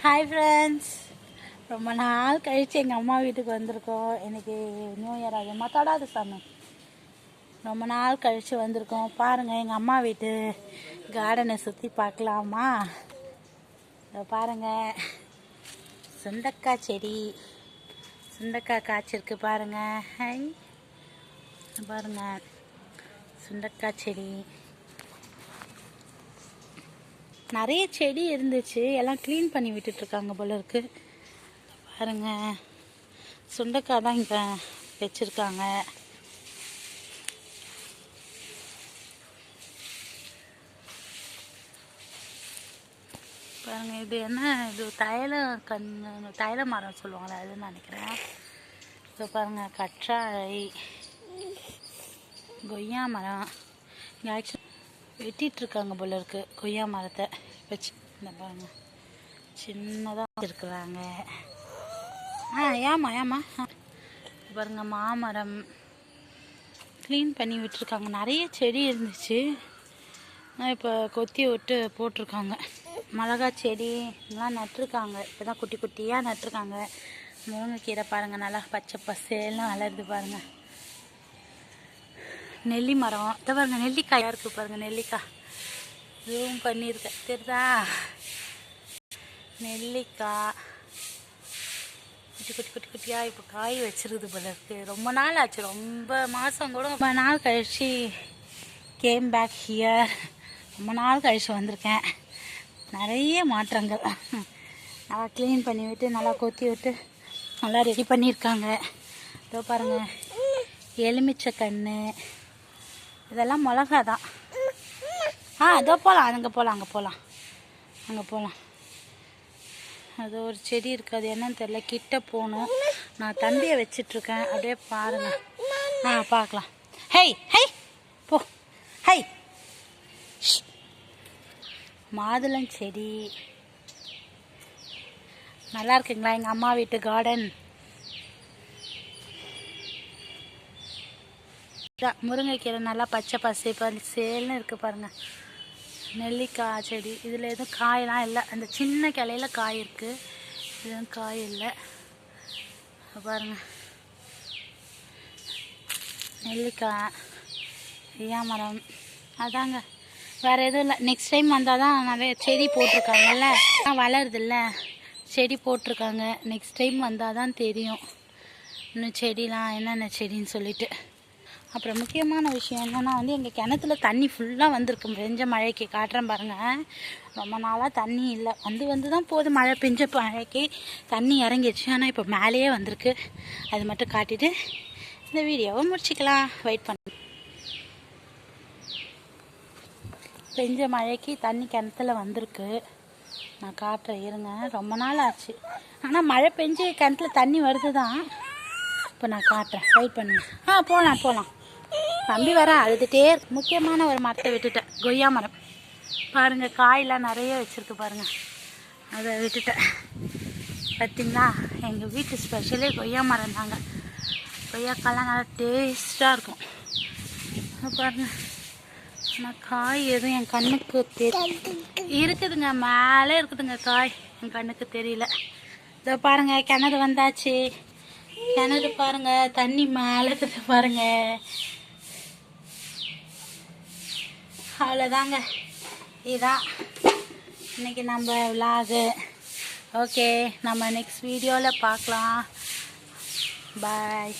Hi friends ரொம்ப நாள் கழித்து எங்கள் அம்மா வீட்டுக்கு வந்திருக்கோம். எனக்கு நியூ இயர் அதிகமாக தொடாது சாமி ரொம்ப நாள் கழித்து வந்திருக்கோம். பாருங்கள் எங்கள் அம்மா வீட்டு கார்டனை சுற்றி பார்க்கலாமா? இதை பாருங்கள் சுண்டக்காய் செடி. சுண்டக்காய் காய்ச்சிருக்கு பாருங்கள் ஹை பாருங்கள் சுண்டக்காய் செடி. நிறைய செடி இருந்துச்சு. எல்லாம் க்ளீன் பண்ணி விட்டுட்ருக்காங்க போல இருக்கு பாருங்க. சுண்டைக்காய் தான் இங்கே வச்சுருக்காங்க. பாருங்க இது என்ன? இது தைல கண் தைல மரம் சொல்லுவாங்களே அதுன்னு நினைக்கிறேன். இப்போ பாருங்க கற்றாழை கொய்யா மரம். இங்கே ஆக்சுவலி வெட்டிட்டு இருக்காங்க போல இருக்கு கொய்யா மரத்தை வச்சு இந்த பாருங்க. சின்னதாக இருக்கிறாங்க ஆ ஏமா ஏமா பாருங்க மாமரம். க்ளீன் பண்ணி விட்டுருக்காங்க. நிறைய செடி இருந்துச்சு. இப்போ கொத்தி விட்டு போட்டிருக்காங்க. மிளகா செடி இதெல்லாம் நட்டிருக்காங்க. இப்போ தான் குட்டி குட்டியாக நட்டிருக்காங்க. முருங்கைக்கீரை பாருங்கள் நல்லா பச்சை பசேல்லாம் வளருது பாருங்கள் நெல்லி மரம் இதை பாருங்க நெல்லிக்காயாக இருக்குது பாருங்க நெல்லிக்காய். ஜூம் பண்ணியிருக்கேன். தெரியுதா? நெல்லிக்காய். குட்டி குட்டி குட்டி குட்டியாக இப்போ காய் வச்சிருக்குது போல இருக்கு. ரொம்ப நாள் ஆச்சு. ரொம்ப மாதம் கூட ரொம்ப நாள் கழிச்சு கேம் பேக் ஹியர் ரொம்ப நாள் கழிச்சு வந்திருக்கேன். நிறைய மாற்றங்கள். நல்லா க்ளீன் பண்ணி விட்டு நல்லா கொத்தி விட்டு நல்லா ரெடி பண்ணியிருக்காங்க. இதோ பாருங்கள் எலுமிச்சை கன்று இதெல்லாம் மிளகா தான் ஆ இதோ போகலாம் அங்கே போகலாம் அங்கே போகலாம் அங்கே போகலாம் அது ஒரு செடி இருக்குது அது என்னன்னு தெரியல கிட்ட போகணும். நான் தம்பியை வச்சிட்ருக்கேன் அப்படியே பாருங்க. ஆ பார்க்கலாம். ஹெய் ஹை போ. ஹை மாதுளம் செடி. நல்லா இருக்குங்களா எங்கள் அம்மா வீட்டு கார்டன் இதான் முருங்கைக்கீரை நல்லா பச்சை பசை பசேல்னு இருக்குது பாருங்கள் நெல்லிக்காய் செடி இதில் எதுவும் காயெல்லாம் இல்லை. அந்த சின்ன கிளையில காய் இருக்குது எதுவும் காய் இல்லை. பாருங்கள் நெல்லிக்காய் ஐயா மரம் அதாங்க. வேறு எதுவும் இல்லை. நெக்ஸ்ட் டைம் வந்தால் தான் நிறைய செடி போட்டிருக்காங்கல்ல? வளருதுல்ல செடி போட்டிருக்காங்க. நெக்ஸ்ட் டைம் வந்தால் தான் தெரியும். இன்னும் செடிலாம் என்னென்ன செடின்னு சொல்லிட்டு. அப்புறம் முக்கியமான விஷயம் என்னென்னா வந்து எங்கள் கிணத்துல தண்ணி ஃபுல்லாக வந்திருக்கு. பெஞ்ச மழைக்கு. காட்டுறேன் பாருங்கள் ரொம்ப நாளாக தண்ணி இல்லை. வந்து வந்து தான் போது மழை பெஞ்ச மழைக்கு தண்ணி இறங்கிடுச்சு. ஆனால் இப்போ மேலேயே வந்திருக்கு. அது மட்டும் காட்டிட்டு இந்த வீடியோவை முடிச்சுக்கலாம். வெயிட் பண்ண. பெஞ்ச மழைக்கு தண்ணி கிணத்துல வந்திருக்கு. நான் காட்டுறேன். இருங்க. ரொம்ப நாள் ஆச்சு. ஆனால் மழை பெஞ்சு கிணத்துல தண்ணி வருது தான் இப்போ நான் காட்டுறேன். வெயிட் பண்ணுங்க ஆ போகலாம் போகலாம் தம்பி வர அழுதுகிட்டே முக்கியமான ஒரு மரத்தை விட்டுட்டேன். கொய்யா மரம். பாருங்கள் காயெலாம் நிறைய வச்சுருக்கு பாருங்கள் அதை விட்டுட்டேன். பார்த்திங்களா எங்கள் வீட்டு ஸ்பெஷலே கொய்யா மரம் தாங்க. கொய்யாக்காலாம் நல்லா டேஸ்ட்டாக இருக்கும். பாருங்கள் ஆனால் காய் எதுவும் என் கண்ணுக்கு தெரிய இருக்குதுங்க. மேலே இருக்குதுங்க காய். என் கண்ணுக்கு தெரியல. இதோ பாருங்கள் கிணறு வந்தாச்சு. கிணறு பாருங்கள் தண்ணி மேலே இருக்குது பாருங்கள் அவ்வளோதாங்க இதான் இன்னைக்கு நம்ம விலாகு ஓகே நம்ம நெக்ஸ்ட் வீடியோவில் பார்க்கலாம். பாய்